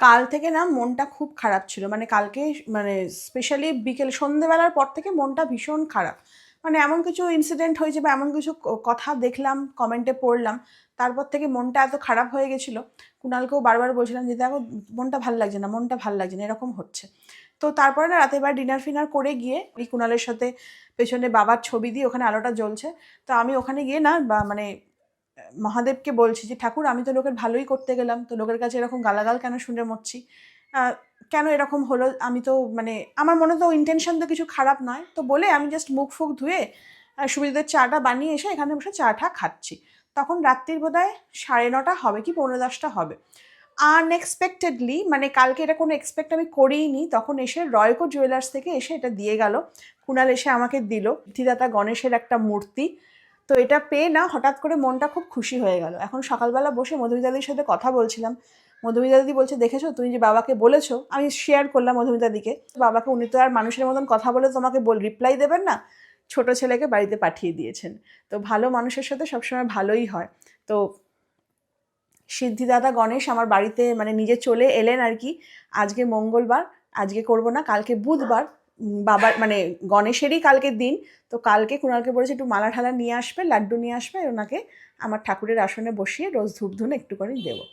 কাল থেকে না মনটা খুব খারাপ ছিল। মানে কালকে মানে স্পেশালি বিকেল সন্ধেবেলার পর থেকে মনটা ভীষণ খারাপ। মানে এমন কিছু ইনসিডেন্ট হয়েছে বা এমন কিছু কথা দেখলাম কমেন্টে পড়লাম, তারপর থেকে মনটা এত খারাপ হয়ে গেছিল। কুণালকেও বারবার বলছিলাম যে, দেখো, মনটা ভালো লাগছে না, মনটা ভালো লাগছে না, এরকম হচ্ছে। তো তারপরে না রাতে বার ডিনার ফিনার করে গিয়ে কুণালের সাথে পেছনে বাবার ছবি দিয়ে ওখানে আলোটা জ্বলছে। তো আমি ওখানে গিয়ে না বা মানে মহাদেবকে বলছি যে, ঠাকুর, আমি তো লোকের ভালোই করতে গেলাম। তো লোকের কাছে এরকম গালাগাল কেন শুনে মরছি? কেন এরকম হলো? আমি তো মানে আমার মনে তো ইন্টেনশন তো কিছু খারাপ নয়। তো বলে আমি জাস্ট মুখ ফুক ধুয়ে সুবিধাদের চাটা বানিয়ে এসে এখানে বসে চাটা খাচ্ছি। তখন রাত্রির বোধহয় সাড়ে নটা হবে কি পৌনে দশটা হবে। আনএক্সপেক্টেডলি মানে কালকে এটা কোনো এক্সপেক্ট আমি করিনি তখন এসে রয়কো জুয়েলার্স থেকে এসে এটা দিয়ে গেল। কুণাল এসে আমাকে দিল। তিদাতা গণেশের একটা মূর্তি। তো এটা পেয়ে না হঠাৎ করে মনটা খুব খুশি হয়ে গেল। এখন সকালবেলা বসে মধুমিতাদির সাথে কথা বলছিলাম। মধুমিতাদি বলছে, দেখেছ? তুমি যে বাবাকে বলেছ, আমি শেয়ার করলাম মধুমিতাদিকে বাবাকে উনি তো আর মানুষের মতন কথা বলে তোমাকে বল রিপ্লাই দেবেন না? ছোট ছেলেকে বাড়িতে পাঠিয়ে দিয়েছেন। তো ভালো মানুষের সাথে সবসময় ভালোই হয়। তো সিদ্ধিদাদা গণেশ আমার বাড়িতে মানে নিজে চলে এলেন আর কি। আজকে মঙ্গলবার, আজকে করব না, কালকে বুধবার। বাবার মানে গণেশেরই কালকের দিন। তো কালকে কুণালকে বলেছে, একটু মালা ঠালা নিয়ে আসবে, লাড্ডু নিয়ে আসবে ওনাকে আমার ঠাকুরের আসনে বসিয়ে রোজ ধূপ ধুনে একটু করে দেবো।